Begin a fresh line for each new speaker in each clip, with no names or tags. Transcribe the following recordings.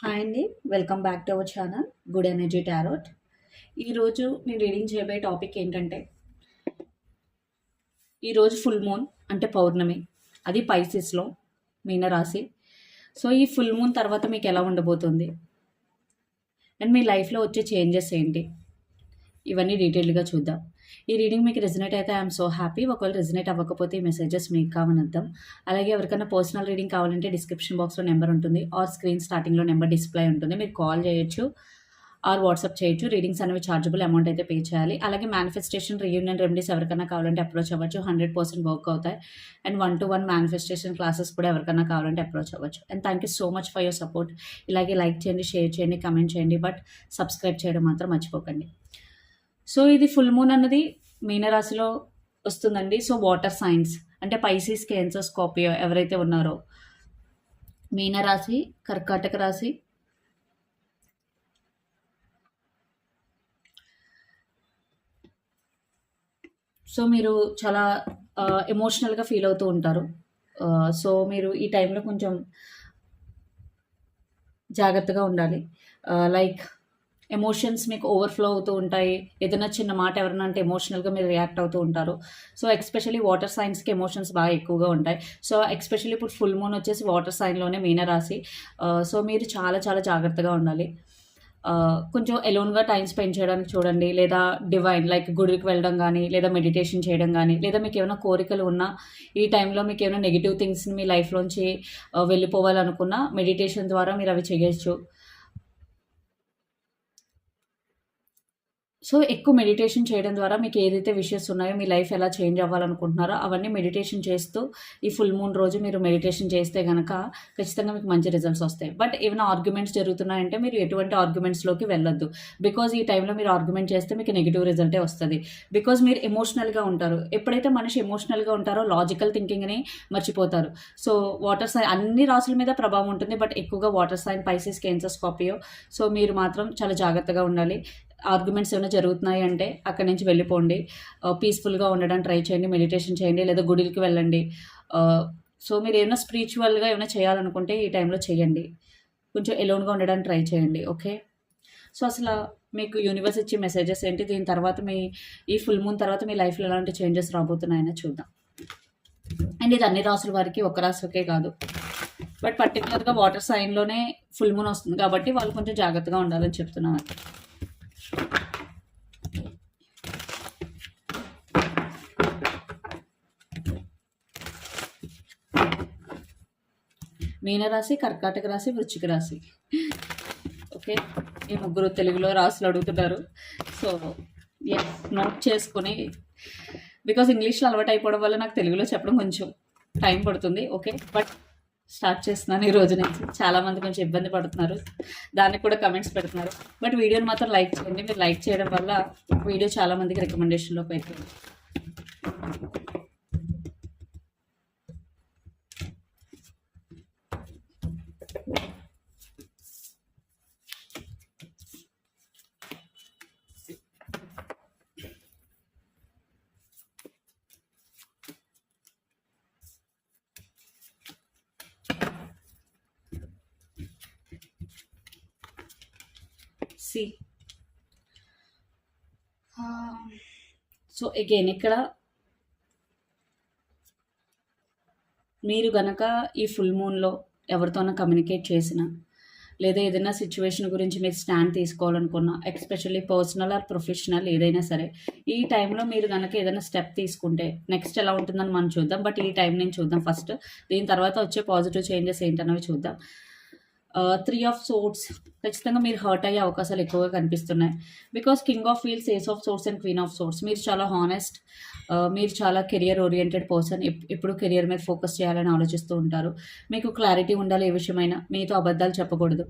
Hi అండి welcome back to our channel good energy tarot ఈరోజు నేను రీడింగ్ చేయబోయే టాపిక్ ఏంటంటే ఈరోజు ఫుల్ మూన్ అంటే పౌర్ణమి అది పైసిస్లో మీనరాశి. సో ఈ ఫుల్ మూన్ తర్వాత మీకు ఎలా ఉండబోతుంది? అండ్ మీ లైఫ్లో వచ్చే చేంజెస్ ఏంటి? ఇవన్నీ డీటెయిల్గా చూద్దాం. ఈ రీడింగ్ మీకు రెజినేట్ అయితే ఐఎమ్ సో హ్యాపీ ఒకవేళ రెజినేట్ అవ్వకపోతే ఈ మెసేజెస్ మీకు కావని అర్థం అలాగే ఎవరికైనా పర్సనల్ రీడింగ్ కావాలంటే డిస్క్రిప్షన్ బాక్స్లో నెంబర్ ఉంటుంది. ఆర్ స్క్రీన్ స్టార్టింగ్లో నెంబర్ డిస్ప్లే ఉంటుంది. మీరు కాల్ చేయొచ్చు. ఆర్ వాట్సాప్ చేయొచ్చు. రీడింగ్స్ అనేవి చార్జబుల్ అమౌంట్ అయితే పే చేయాలి. అలాగే మేనిఫెస్టేషన్ రీయూనియన్ రెమెడీస్ ఎవరికైనా కావాలంటే అప్రోచ్ అవ్వచ్చు. హండ్రెడ్ పర్సెంట్ వర్క్ అవుతాయి. And one two one manifestation classes కూడా ఎవరికైనా కావాలంటే అప్రోచ్ అవ్వచ్చు. And thank you so much for your support ఇలాగే లైక్ చేయండి షేర్ చేయండి కమెంట్ చేయండి. బట్ సబ్స్క్రైబ్ చేయడం మాత్రం మర్చిపోకండి. సో ఇది ఫుల్ మూన్ అన్నది మీనరాశిలో వస్తుందండి. సో వాటర్ సైన్స్ అంటే పైసీస్ క్యాన్సర్ స్కాపియో ఎవరైతే ఉన్నారో మీనరాశి కర్కాటక రాశి సో మీరు చాలా ఎమోషనల్గా ఫీల్ అవుతూ ఉంటారు. సో మీరు ఈ టైంలో కొంచెం జాగ్రత్తగా ఉండాలి. లైక్ ఎమోషన్స్ మీకు ఓవర్ఫ్లో అవుతూ ఉంటాయి. ఏదైనా చిన్న మాట ఎవరైనా అంటే ఎమోషనల్గా మీరు రియాక్ట్ అవుతూ ఉంటారు. సో ఎక్స్పెషల్లీ వాటర్ సైన్స్కి ఎమోషన్స్ బాగా ఎక్కువగా ఉంటాయి. సో ఎక్స్పెషల్లీ ఇప్పుడు ఫుల్ మూన్ వచ్చేసి వాటర్ సైన్లోనే మీనరాశి సో uh, మీరు చాలా చాలా జాగ్రత్తగా ఉండాలి. Uh, కొంచెం ఎలోన్గా టైం స్పెండ్ చేయడానికి చూడండి. లేదా డివైన్ లైక్ గుడికి వెళ్ళడం కానీ లేదా మెడిటేషన్ చేయడం కానీ లేదా మీకు ఏమైనా కోరికలు ఉన్నా ఈ టైంలో మీకు ఏమైనా నెగిటివ్ థింగ్స్ని మీ లైఫ్లోంచి uh, వెళ్ళిపోవాలనుకున్నా మెడిటేషన్ ద్వారా మీరు అవి చేయొచ్చు. సో ఎక్కువ మెడిటేషన్ చేయడం ద్వారా మీకు ఏదైతే విషయస్ ఉన్నాయో మీ లైఫ్ ఎలా చేంజ్ అవ్వాలనుకుంటున్నారో అవన్నీ మెడిటేషన్ చేస్తూ ఈ ఫుల్ మూన్ రోజు మీరు మెడిటేషన్ చేస్తే కనుక ఖచ్చితంగా మీకు మంచి రిజల్ట్స్ వస్తాయి. బట్ ఏమైనా ఆర్గ్యుమెంట్స్ జరుగుతున్నాయంటే మీరు ఎటువంటి ఆర్గ్యుమెంట్స్లోకి వెళ్ళొద్దు. బికాజ్ ఈ టైంలో మీరు ఆర్గ్యుమెంట్ చేస్తే మీకు నెగిటివ్ రిజల్టే వస్తుంది. బికాజ్ మీరు ఎమోషనల్గా ఉంటారు. ఎప్పుడైతే మనిషి ఎమోషనల్గా ఉంటారో లాజికల్ థింకింగ్ని మర్చిపోతారు. సో వాటర్ సైన్ అన్ని రాసుల మీద ప్రభావం ఉంటుంది. బట్ ఎక్కువగా water sign Pisces Cancer Scorpio so మీరు మాత్రం చాలా జాగ్రత్తగా ఉండాలి. ఆర్గ్యుమెంట్స్ ఏమైనా జరుగుతున్నాయి అంటే అక్కడి నుంచి వెళ్ళిపోండి. పీస్ఫుల్గా ఉండడానికి ట్రై చేయండి మెడిటేషన్ చేయండి లేదా గుడికి వెళ్ళండి. సో మీరు ఏమైనా స్పిరిచువల్గా ఏమైనా చేయాలనుకుంటే ఈ టైంలో చేయండి. కొంచెం ఎలోన్గా ఉండడానికి ట్రై చేయండి ఓకే సో అసలు మీకు యూనివర్స్ ఇచ్చే మెసేజెస్ ఏంటి? దీని తర్వాత మీ ఈ ఫుల్ మూన్ తర్వాత మీ లైఫ్లో ఎలాంటి చేంజెస్ రాబోతున్నాయని చూద్దాం. అండ్ ఇది అన్ని రాసుల వారికి ఒక రాసుకే కాదు. బట్ పర్టికులర్గా వాటర్ సైన్లోనే ఫుల్ మూన్ వస్తుంది కాబట్టి వాళ్ళు కొంచెం జాగ్రత్తగా ఉండాలని చెప్తున్నాను మీనరాశి కర్కాటక రాశి వృచ్చిక రాశి. ఓకే ఈ ముగ్గురు తెలుగులో రాసులు అడుగుతున్నారు సో ఎస్ నోట్ చేసుకొని బికాస్ ఇంగ్లీష్లో అలవాటు అయిపోవడం వల్ల నాకు తెలుగులో చెప్పడం కొంచెం టైం పడుతుంది. ఓకే బట్ స్టార్ట్ చేస్తున్నాను ఈ రోజు నుంచి. చాలామంది కొంచెం ఇబ్బంది పడుతున్నారు. దానికి కూడా కమెంట్స్ పెడుతున్నారు. బట్ వీడియోని మాత్రం లైక్ చేయండి. మీరు లైక్ చేయడం వల్ల వీడియో చాలామందికి రికమెండేషన్లోకి అవుతుంది సి సో అగైన్ ఇక్కడ మీరు గనక ఈ ఫుల్ మూన్లో ఎవరితోనో కమ్యూనికేట్ చేసిన లేదా ఏదైనా సిచ్యువేషన్ గురించి మీరు స్టాండ్ తీసుకోవాలనుకున్నా ఎక్స్పెషల్లీ పర్సనల్ ఆర్ ప్రొఫెషనల్ ఏదైనా సరే ఈ టైంలో మీరు కనుక ఏదైనా స్టెప్ తీసుకుంటే నెక్స్ట్ ఎలా ఉంటుందని మనం చూద్దాం. బట్ ఈ టైం నేను చూద్దాం ఫస్ట్ దీని తర్వాత వచ్చే పాజిటివ్ చేంజెస్ ఏంటన్నవి చూద్దాం. త్రీ ఆఫ్ సోర్ట్స్ ఖచ్చితంగా మీరు హర్ట్ అయ్యే అవకాశాలు ఎక్కువగా కనిపిస్తున్నాయి. Because king of wheels ace of swords and queen of swords మీరు చాలా హానెస్ట్ మీరు చాలా కెరియర్ ఓరియంటెడ్ పర్సన్ ఎప్పుడు కెరియర్ మీద ఫోకస్ చేయాలని ఆలోచిస్తూ ఉంటారు. మీకు క్లారిటీ ఉండాలి ఏ విషయమైనా. మీతో అబద్ధాలు చెప్పకూడదు.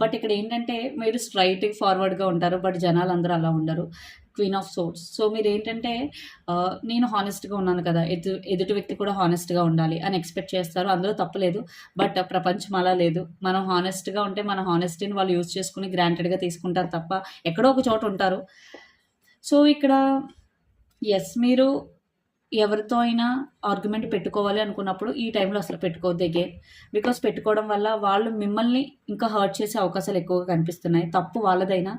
బట్ ఇక్కడ ఏంటంటే మీరు స్ట్రైట్ ఫార్వర్డ్గా ఉంటారు బట్ జనాలు అందరూ అలా ఉండరు. క్వీన్ ఆఫ్ సోర్స్ సో మీరు ఏంటంటే నేను హానెస్ట్గా ఉన్నాను కదా ఎదు ఎదుటి వ్యక్తి కూడా హానెస్ట్గా ఉండాలి అని ఎక్స్పెక్ట్ చేస్తారు. అందులో తప్పలేదు బట్ ప్రపంచం అలా లేదు. మనం హానెస్ట్గా ఉంటే మన హానెస్టీని వాళ్ళు యూజ్ చేసుకుని గ్రాంటెడ్గా తీసుకుంటారు తప్ప ఎక్కడో ఒక చోట ఉంటారు. సో ఇక్కడ ఎస్ మీరు ఎవరితో అయినా ఆర్గ్యుమెంట్ పెట్టుకోవాలి అనుకున్నప్పుడు ఈ టైంలో అసలు పెట్టుకోవద్దు అగైన్ బికాస్ పెట్టుకోవడం వల్ల వాళ్ళు మిమ్మల్ని ఇంకా హర్ట్ చేసే అవకాశాలు ఎక్కువగా కనిపిస్తున్నాయి. తప్పు వాళ్ళదైనా.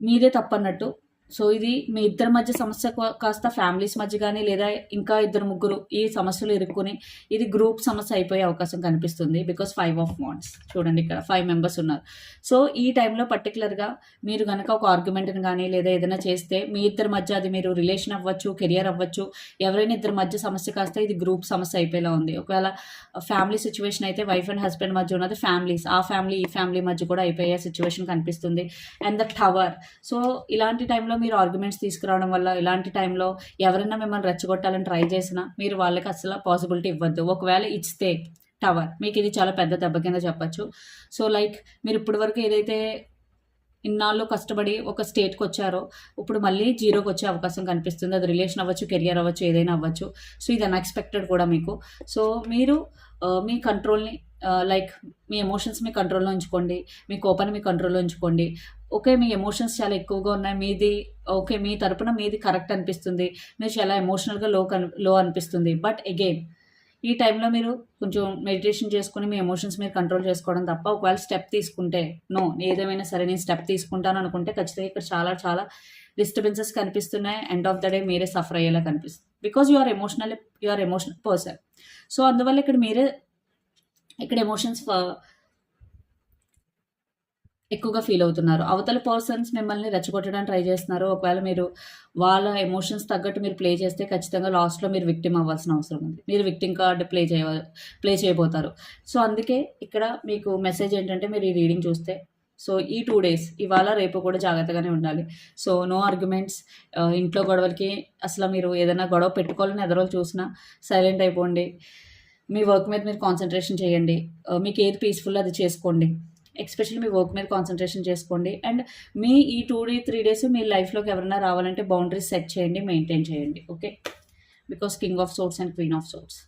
మీదే తప్పన్నట్టు సో ఇది మీ ఇద్దరి మధ్య సమస్య కాస్త ఫ్యామిలీస్ మధ్య కానీ లేదా ఇంకా ఇద్దరు ముగ్గురు ఈ సమస్యలు ఇరుక్కుని ఇది గ్రూప్ సమస్య అయిపోయే అవకాశం కనిపిస్తుంది. బికాస్ ఫైవ్ ఆఫ్ వాంట్స్ చూడండి ఇక్కడ ఫైవ్ మెంబర్స్ ఉన్నారు. సో ఈ టైంలో పర్టికులర్గా మీరు కనుక ఒక ఆర్గ్యుమెంట్ని కానీ లేదా ఏదైనా చేస్తే మీ ఇద్దరి మధ్య అది మీరు రిలేషన్ అవ్వచ్చు కెరియర్ అవ్వచ్చు ఎవరైనా ఇద్దరి మధ్య సమస్య కాస్త ఇది గ్రూప్ సమస్య అయిపోయేలా ఉంది. ఒకవేళ ఫ్యామిలీ సిచ్యువేషన్ అయితే వైఫ్ అండ్ హస్బెండ్ మధ్య ఉన్నది ఫ్యామిలీస్ ఆ ఫ్యామిలీ ఈ ఫ్యామిలీ మధ్య కూడా అయిపోయే సిచ్యువేషన్ కనిపిస్తుంది. And the tower. సో ఇలాంటి టైంలో మీరు ఆర్గ్యుమెంట్స్ తీసుకురావడం వల్ల ఇలాంటి టైంలో ఎవరైనా మిమ్మల్ని రెచ్చగొట్టాలని ట్రై చేసినా మీరు వాళ్ళకి అసలు పాసిబిలిటీ ఇవ్వద్దు. ఒకవేళ ఇస్తే టవర్ మీకు ఇది చాలా పెద్ద దెబ్బ కింద చెప్పచ్చు. సో లైక్ మీరు ఇప్పటి వరకు ఏదైతే ఇన్నాళ్ళు కష్టపడి ఒక స్టేట్కి వచ్చారో ఇప్పుడు మళ్ళీ జీరోకి వచ్చే అవకాశం కనిపిస్తుంది. అది రిలేషన్ అవ్వచ్చు కెరియర్ అవ్వచ్చు ఏదైనా అవ్వచ్చు. సో ఇది అన్ఎక్స్పెక్టెడ్ కూడా మీకు. సో మీరు మీ కంట్రోల్ని లైక్ మీ ఎమోషన్స్ మీ కంట్రోల్లో ఉంచుకోండి. మీ కోపాన్ని మీ కంట్రోల్లో ఉంచుకోండి. ఓకే మీ ఎమోషన్స్ చాలా ఎక్కువగా ఉన్నాయి. మీది ఓకే మీ తరపున మీది కరెక్ట్ అనిపిస్తుంది. మీరు చాలా ఎమోషనల్గా లో కన్లో అనిపిస్తుంది. బట్ అగైన్ ఈ టైంలో మీరు కొంచెం మెడిటేషన్ చేసుకుని మీ ఎమోషన్స్ మీరు కంట్రోల్ చేసుకోవడం తప్ప ఒకవేళ స్టెప్ తీసుకుంటే నో ఏదేమైనా సరే నేను స్టెప్ తీసుకుంటాను అనుకుంటే ఖచ్చితంగా ఇక్కడ చాలా చాలా డిస్టర్బెన్సెస్ కనిపిస్తున్నాయి. ఎండ్ ఆఫ్ ద డే మీరే సఫర్ అయ్యేలా కనిపిస్తుంది. Because you are emotional you are emotional person so అందువల్ల ఇక్కడ మీరే ఇక్కడ ఎమోషన్స్ ఎక్కువగా ఫీల్ అవుతున్నారు. అవతల పర్సన్స్ మిమ్మల్ని రెచ్చగొట్టడానికి ట్రై చేస్తున్నారు. ఒకవేళ మీరు వాళ్ళ ఎమోషన్స్ తగ్గట్టు మీరు ప్లే చేస్తే ఖచ్చితంగా లాస్ట్లో మీరు విక్టిమ్ అవ్వాల్సిన అవసరం ఉంది. మీరు విక్టిమ్ కార్డ్ ప్లే చేయ ప్లే చేయబోతారు. సో అందుకే ఇక్కడ మీకు మెసేజ్ ఏంటంటే మీరు ఈ రీడింగ్ చూస్తే సో ఈ టూ డేస్ ఇవాళ రేపు కూడా జాగ్రత్తగానే ఉండాలి. సో నో ఆర్గ్యుమెంట్స్ ఇంట్లో గొడవలకి అసలు మీరు ఏదైనా గొడవ పెట్టుకోవాలని ఎదరోలు చూసినా సైలెంట్ అయిపోండి. మీ వర్క్ మీద మీరు కాన్సన్ట్రేషన్ చేయండి. మీకు ఏది పీస్ఫుల్ అది చేసుకోండి. ఎక్స్పెషల్లీ మీ వర్క్ మీద కాన్సన్ట్రేషన్ చేసుకోండి. అండ్ మీ ఈ టూ డే త్రీ డేస్ మీ లైఫ్లోకి ఎవరైనా రావాలంటే బౌండరీస్ సెట్ చేయండి మెయింటైన్ చేయండి. Okay? Because king of swords and queen of swords.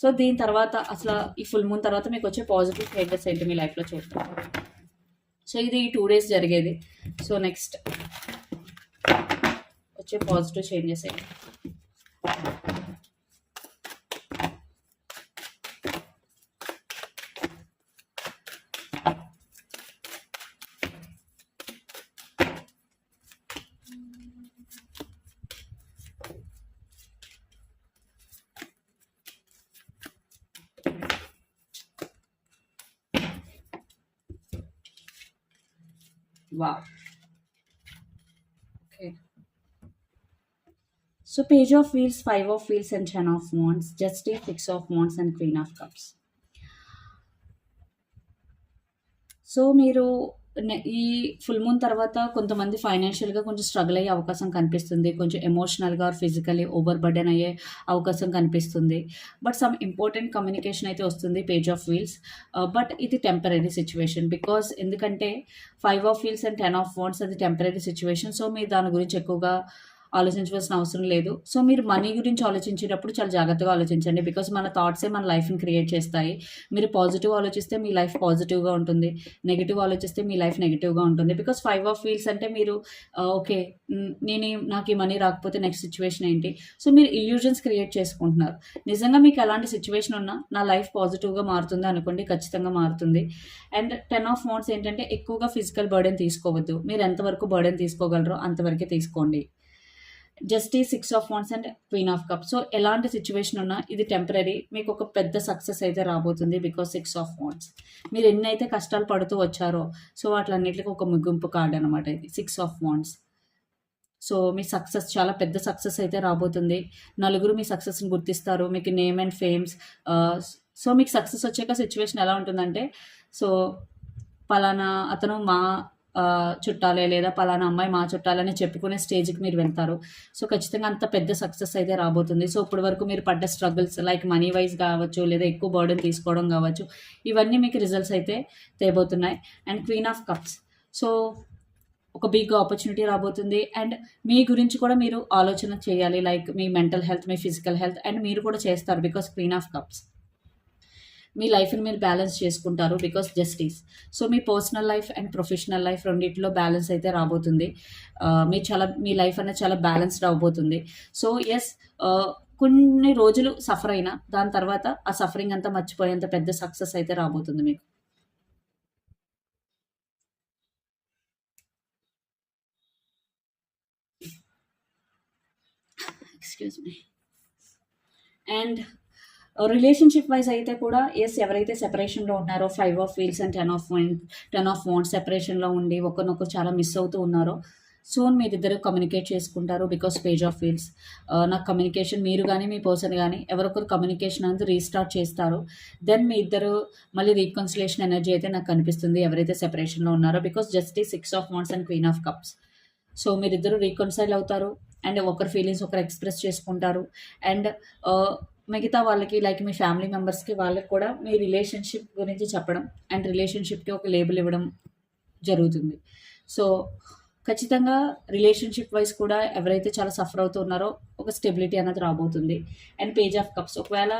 So దీని తర్వాత అసలు ఈ ఫుల్ మూన్ తర్వాత మీకు వచ్చే పాజిటివ్ చేంజెస్ ఏంటి మీ లైఫ్లో చూస్తాం సో ఇది ఈ టూ డేస్ జరిగేది. సో నెక్స్ట్ వచ్చే పాజిటివ్ చేంజెస్ ఏంటి? Wow. Okay. So page of wheels, five of wheels, and ten of wands, justice, six of wands, and queen of cups. So మీరు నె- ఈ ఫుల్ మూన్ తర్వాత కొంతమంది ఫైనాన్షియల్గా కొంచెం స్ట్రగుల్ అయ్యే అవకాశం కనిపిస్తుంది. కొంచెం ఎమోషనల్గా ఫిజికలీ ఓవర్ బర్డెన్ అయ్యే అవకాశం కనిపిస్తుంది. బట్ సమ్ ఇంపార్టెంట్ కమ్యూనికేషన్ అయితే వస్తుంది పేజ్ ఆఫ్ వీల్స్. బట్ ఇది టెంపరీ సిచ్యువేషన్ బికాస్ ఎందుకంటే five of wheels and ten of wands అది టెంపరీ సిచ్యువేషన్. సో మీరు దాని గురించి ఎక్కువగా ఆలోచించవలసిన అవసరం లేదు. సో మీరు మనీ గురించి ఆలోచించేటప్పుడు చాలా జాగ్రత్తగా ఆలోచించండి. బికాస్ మన థాట్సే మన లైఫ్ని క్రియేట్ చేస్తాయి. మీరు పాజిటివ్ ఆలోచిస్తే మీ లైఫ్ పాజిటివ్గా ఉంటుంది. నెగిటివ్ ఆలోచిస్తే మీ లైఫ్ నెగిటివ్గా ఉంటుంది. బికాస్ ఫైవ్ ఆఫ్ వీల్స్ అంటే మీరు ఓకే నేను నాకు ఈ మనీ రాకపోతే నెక్స్ట్ సిచ్యువేషన్ ఏంటి? సో మీరు ఇల్యూజన్స్ క్రియేట్ చేసుకుంటున్నారు. నిజంగా మీకు ఎలాంటి సిచ్యువేషన్ ఉన్నా నా లైఫ్ పాజిటివ్గా మారుతుంది అనుకోండి ఖచ్చితంగా మారుతుంది. అండ్ టెన్ ఆఫ్ మోడ్స్ ఏంటంటే ఎక్కువగా ఫిజికల్ బర్డెన్ తీసుకోవద్దు. మీరు ఎంతవరకు బర్డెన్ తీసుకోగలరో అంతవరకే తీసుకోండి. Justice six of wands and queen of cup so ఎలాంటి సిచ్యువేషన్ ఉన్నా ఇది టెంపరీ మీకు ఒక పెద్ద సక్సెస్ అయితే రాబోతుంది బికాస్ సిక్స్ ఆఫ్ వాన్స్ మీరు ఎన్నైతే కష్టాలు పడుతూ వచ్చారో సో వాటిలన్నిటికీ ఒక ముగింపు కార్డ్ అనమాట ఇది. సిక్స్ ఆఫ్ వాన్స్ సో మీ సక్సెస్ చాలా పెద్ద సక్సెస్ అయితే రాబోతుంది. నలుగురు మీ సక్సెస్ని గుర్తిస్తారు. మీకు నేమ్ అండ్ ఫేమ్స్ సో మీకు సక్సెస్ వచ్చాక సిచ్యువేషన్ ఎలా ఉంటుందంటే సో పలానా అతను మా చుట్టాలే లేదా పలానా అమ్మాయి మా చుట్టాలని చెప్పుకునే స్టేజ్కి మీరు వెళ్తారు. సో ఖచ్చితంగా అంత పెద్ద సక్సెస్ అయితే రాబోతుంది. సో ఇప్పటి వరకు మీరు పడ్డ స్ట్రగుల్స్ లైక్ మనీ వైజ్ కావచ్చు లేదా ఎక్కువ బర్డెన్ తీసుకోవడం కావచ్చు ఇవన్నీ మీకు రిజల్ట్స్ అయితే తేబోతున్నాయి. And queen of cups. So ఒక బిగ్ ఆపర్చునిటీ రాబోతుంది. అండ్ మీ గురించి కూడా మీరు ఆలోచన చేయాలి. లైక్ మీ మెంటల్ హెల్త్ మీ ఫిజికల్ హెల్త్ అండ్ మీరు కూడా చేస్తారు బికాస్ క్వీన్ ఆఫ్ కప్స్. మీ లైఫ్ని మీరు బ్యాలెన్స్ చేసుకుంటారు because justice. So me personal life and professional life రెండింటిలో బ్యాలెన్స్ అయితే రాబోతుంది. మీ చాలా మీ లైఫ్ అనేది చాలా బ్యాలెన్స్డ్ అవబోతుంది సో ఎస్ కొన్ని రోజులు సఫర్ అయినా దాని తర్వాత ఆ సఫరింగ్ అంతా మర్చిపోయేంత పెద్ద సక్సెస్ అయితే రాబోతుంది మీకు. Excuse me and relationship wise అయితే కూడా ఎస్ ఎవరైతే సెపరేషన్లో ఉన్నారో five of wheels and ten of one ten of want సెపరేషన్లో ఉండి ఒకరినొకరు చాలా మిస్ అవుతూ ఉన్నారో సోన్ మీరిద్దరు కమ్యూనికేట్ చేసుకుంటారు బికాస్ పేజ్ ఆఫ్ వీల్స్ నాకు కమ్యూనికేషన్ మీరు కానీ మీ పర్సన్ కానీ ఎవరొకరు కమ్యూనికేషన్ అనేది రీస్టార్ట్ చేస్తారు. దెన్ మీ ఇద్దరు మళ్ళీ రీకన్సిలేషన్ ఎనర్జీ అయితే నాకు కనిపిస్తుంది ఎవరైతే సెపరేషన్లో ఉన్నారో because justice six of wands and queen of cups so మీరిద్దరు రీకన్సైల్ అవుతారు అండ్ ఒకరి ఫీలింగ్స్ ఒకరు ఎక్స్ప్రెస్ చేసుకుంటారు. అండ్ మిగతా వాళ్ళకి లైక్ మీ ఫ్యామిలీ మెంబర్స్కి వాళ్ళకి కూడా మీ రిలేషన్షిప్ గురించి చెప్పడం అండ్ రిలేషన్షిప్కి ఒక లేబుల్ ఇవ్వడం జరుగుతుంది. సో ఖచ్చితంగా రిలేషన్షిప్ వైజ్ కూడా ఎవరైతే చాలా సఫర్ అవుతున్నారో ఒక స్టెబిలిటీ అనేది రాబోతుంది. అండ్ పేజ్ ఆఫ్ కప్స్ ఒకవేళ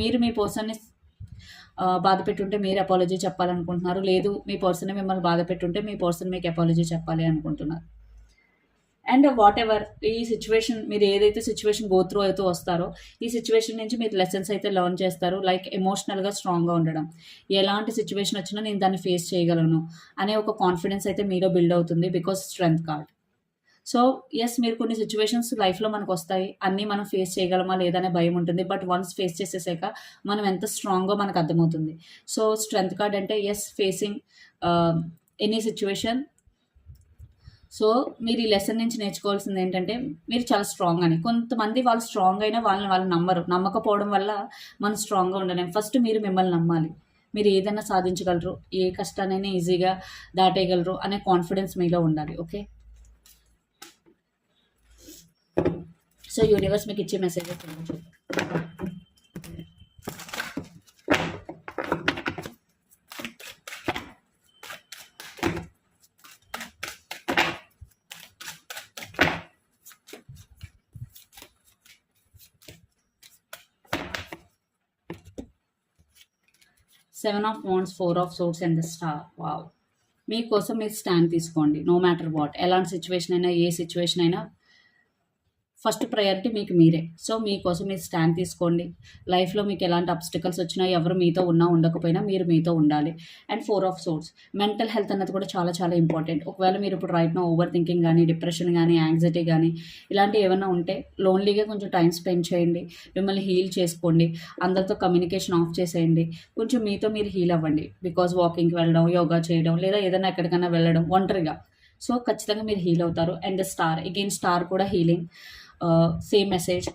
మీరు మీ పర్సన్ని బాధ పెట్టుంటే మీరు అపాలజీ చెప్పాలనుకుంటున్నారు. లేదు మీ పర్సన్ మిమ్మల్ని బాధ పెట్టుంటే మీ పర్సన్ మీకు అపాలజీ చెప్పాలి అనుకుంటున్నారు. అండ్ వాట్ ఎవర్ ఈ సిచ్యువేషన్ మీరు ఏదైతే సిచ్యువేషన్ గో త్రూ అవుతూ వస్తారో ఈ సిచ్యువేషన్ నుంచి మీరు లెసన్స్ అయితే లెర్న్ చేస్తారు లైక్ ఎమోషనల్గా స్ట్రాంగ్గా ఉండడం. ఎలాంటి సిచ్యువేషన్ వచ్చినా నేను దాన్ని ఫేస్ చేయగలను అనే ఒక కాన్ఫిడెన్స్ అయితే మీలో బిల్డ్ అవుతుంది because strength card so yes మీరు కొన్ని సిచ్యువేషన్స్ లైఫ్లో మనకు వస్తాయి అన్నీ మనం ఫేస్ చేయగలమా లేదనే భయం ఉంటుంది బట్ వన్స్ ఫేస్ చేసేసాక మనం ఎంత స్ట్రాంగ్గా మనకు అర్థమవుతుంది. సో స్ట్రెంగ్త్ కార్డ్ అంటే is facing any situation so మీరు ఈ లెసన్ నుంచి నేర్చుకోవాల్సింది ఏంటంటే మీరు చాలా స్ట్రాంగ్ అని. కొంతమంది వాళ్ళు స్ట్రాంగ్ అయినా వాళ్ళని వాళ్ళు నమ్మరు. నమ్మకపోవడం వల్ల మనం స్ట్రాంగ్గా ఉండలేం. ఫస్ట్ మీరు మిమ్మల్ని నమ్మాలి. మీరు ఏదైనా సాధించగలరు ఏ కష్టానైనా ఈజీగా దాటేయగలరు అనే కాన్ఫిడెన్స్ మీలో ఉండాలి. ఓకే సో యూనివర్స్ మీకు ఇచ్చే message seven of wands four of swords and the star wow మీకోసం మీరు స్టాండ్ తీసుకోండి నో మ్యాటర్ వాట్ ఎలాంటి సిచ్యువేషన్ అయినా ఏ సిచ్యువేషన్ అయినా ఫస్ట్ ప్రయారిటీ మీకు మీరే. సో మీకోసం మీరు స్టాండ్ తీసుకోండి. లైఫ్లో మీకు ఎలాంటి అబ్స్టికల్స్ వచ్చినా ఎవరు మీతో ఉన్నా ఉండకపోయినా మీరు మీతో ఉండాలి. And four of swords. Mental health అన్నది కూడా చాలా చాలా ఇంపార్టెంట్. ఒకవేళ మీరు ఇప్పుడు రైట్ నా ఓవర్ థింకింగ్ కానీ డిప్రెషన్ కానీ యాంగ్జైటీ కానీ ఇలాంటివి ఏమైనా ఉంటే లోన్లీగా కొంచెం టైం స్పెండ్ చేయండి. మిమ్మల్ని హీల్ చేసుకోండి. అందరితో కమ్యూనికేషన్ ఆఫ్ చేసేయండి. కొంచెం మీతో మీరు హీల్ అవ్వండి. బికాజ్ వాకింగ్కి వెళ్ళడం యోగా చేయడం లేదా ఏదైనా ఎక్కడికైనా వెళ్ళడం ఒంటరిగా. సో ఖచ్చితంగా మీరు హీల్ అవుతారు. అండ్ స్టార్ అగైన్ స్టార్ కూడా హీలింగ్. సేమ్ మెసేజ్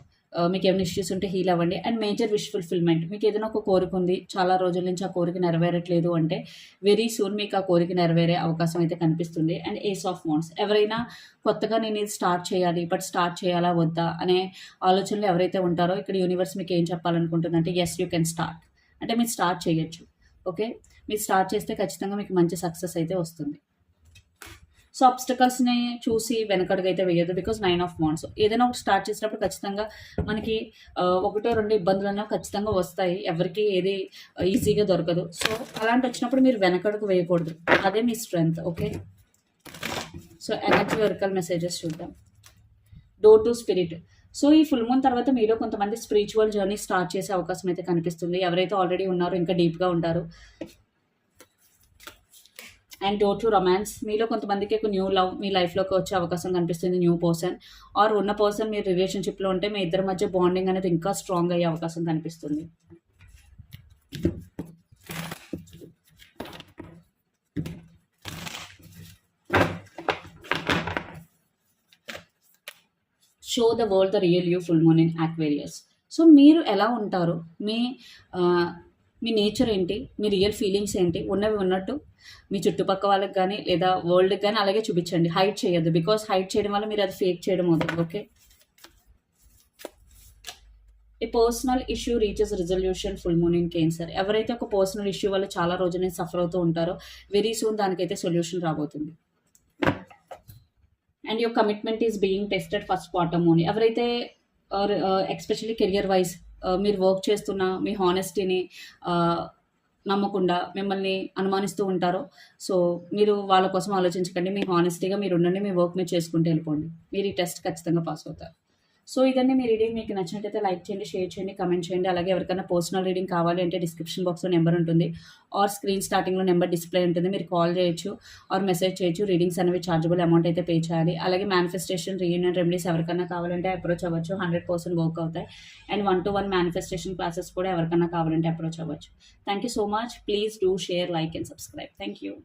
మీకు ఏమైనా ఇష్యూస్ ఉంటే హీల్ అవ్వండి. అండ్ మేజర్ విష్ ఫుల్ఫిల్మెంట్ మీకు ఏదైనా ఒక కోరిక ఉంది చాలా రోజుల నుంచి ఆ కోరిక నెరవేరట్లేదు అంటే వెరీ సూన్ మీకు ఆ కోరిక నెరవేరే అవకాశం అయితే కనిపిస్తుంది. అండ్ ఏస్ ఆఫ్ మోన్స్ ఎవరైనా కొత్తగా నేను ఇది స్టార్ట్ చేయాలి బట్ స్టార్ట్ చేయాలా వద్దా అనే ఆలోచనలు ఎవరైతే ఉంటారో ఇక్కడ యూనివర్స్ మీకు ఏం చెప్పాలనుకుంటుందంటే ఎస్ యూ కెన్ స్టార్ట్ అంటే మీరు స్టార్ట్ చేయొచ్చు. ఓకే మీరు స్టార్ట్ చేస్తే ఖచ్చితంగా మీకు మంచి సక్సెస్ అయితే వస్తుంది. సో అబ్స్టకల్స్ని చూసి వెనకడుగైతే వేయదు బికాస్ నైన్ ఆఫ్ వాంట్స్ ఏదైనా ఒకటి స్టార్ట్ చేసినప్పుడు ఖచ్చితంగా మనకి ఒకటో రెండు ఇబ్బందులు అనేవి ఖచ్చితంగా వస్తాయి. ఎవరికి ఏది ఈజీగా దొరకదు. సో అలాంటి వచ్చినప్పుడు మీరు వెనకడుగు వేయకూడదు. అదే మీ strength okay so energy oracle messages చూద్దాం. డోర్ టు స్పిరిట్ సో ఈ ఫుల్ మూన్ తర్వాత మీలో కొంతమంది స్పిరిచువల్ జర్నీ స్టార్ట్ చేసే అవకాశం అయితే కనిపిస్తుంది. ఎవరైతే ఆల్రెడీ ఉన్నారో ఇంకా డీప్గా ఉంటారు. అండ్ డోర్ టు రొమాన్స్ మీలో కొంతమందికి ఒక న్యూ లవ్ మీ లైఫ్లోకి వచ్చే అవకాశం కనిపిస్తుంది న్యూ పర్సన్ ఆర్ ఉన్న పర్సన్ మీరు రిలేషన్షిప్లో ఉంటే మీ ఇద్దరి మధ్య బాండింగ్ అనేది ఇంకా స్ట్రాంగ్ అయ్యే అవకాశం కనిపిస్తుంది. Show the world the real you full moon in Aquarius so మీరు ఎలా ఉంటారు? మీ మీ నేచర్ ఏంటి? మీ రియల్ ఫీలింగ్స్ ఏంటి? ఉన్నవి ఉన్నట్టు మీ చుట్టుపక్క వాళ్ళకి కానీ లేదా వరల్డ్కి కానీ అలాగే చూపించండి. హైట్ చేయొద్దు. బికాస్ హైట్ చేయడం వల్ల మీరు అది ఫేక్ చేయడం అవుతుంది. Okay a personal issue reaches resolution full moon in Cancer ఎవరైతే ఒక పర్సనల్ ఇష్యూ వల్ల చాలా రోజుల నుంచి సఫర్ అవుతూ ఉంటారో వెరీ సూన్ దానికైతే సొల్యూషన్ రాబోతుంది. And your commitment is being tested first quarter moon ఎవరైతే ఎక్స్పెషల్లీ కెరియర్ వైజ్ మీరు వర్క్ చేస్తున్న మీ హానెస్టీని నమ్మకుండా మిమ్మల్ని అనుమానిస్తూ ఉంటారో. సో మీరు వాళ్ళ కోసం ఆలోచించకండి. మీ హానెస్టీగా మీరు ఉండండి. మీ వర్క్ మీరు చేసుకుంటూ వెళ్ళిపోండి. మీరు ఈ టెస్ట్ ఖచ్చితంగా పాస్ అవుతారు. సో ఇదండి మీ రీడింగ్. మీకు నచ్చినట్టయితే లైక్ చేయండి షేర్ చేయండి కమెంట్ చేయండి. అలాగే ఎవరికైనా పర్సనల్ రీడింగ్ కావాలి అంటే డిస్క్రిప్షన్ బాక్స్లో నెంబర్ ఉంటుంది. ఆర్ స్క్రీన్ స్టార్టింగ్లో నెంబర్ డిస్ప్లే ఉంటుంది. మీరు కాల్ చేయొచ్చు ఆర్ మెసేజ్ చేయొచ్చు. రీడింగ్స్ అనేవి చార్జబుల్ అమౌంట్ అయితే పే చేయాలి. అలాగే మేనిఫెస్టేషన్ రీయూనియన్ రెమెడీస్ ఎవరికైనా కావాలంటే అప్రోచ్ అవ్వచ్చు. హండ్రెడ్ పర్సెంట్ వర్క్ అవుతాయి. And one to one manifestation classes కూడా ఎవరికైనా కావాలంటే అప్రోచ్ అవ్వచ్చు. Thank you so much please do share like and subscribe thank you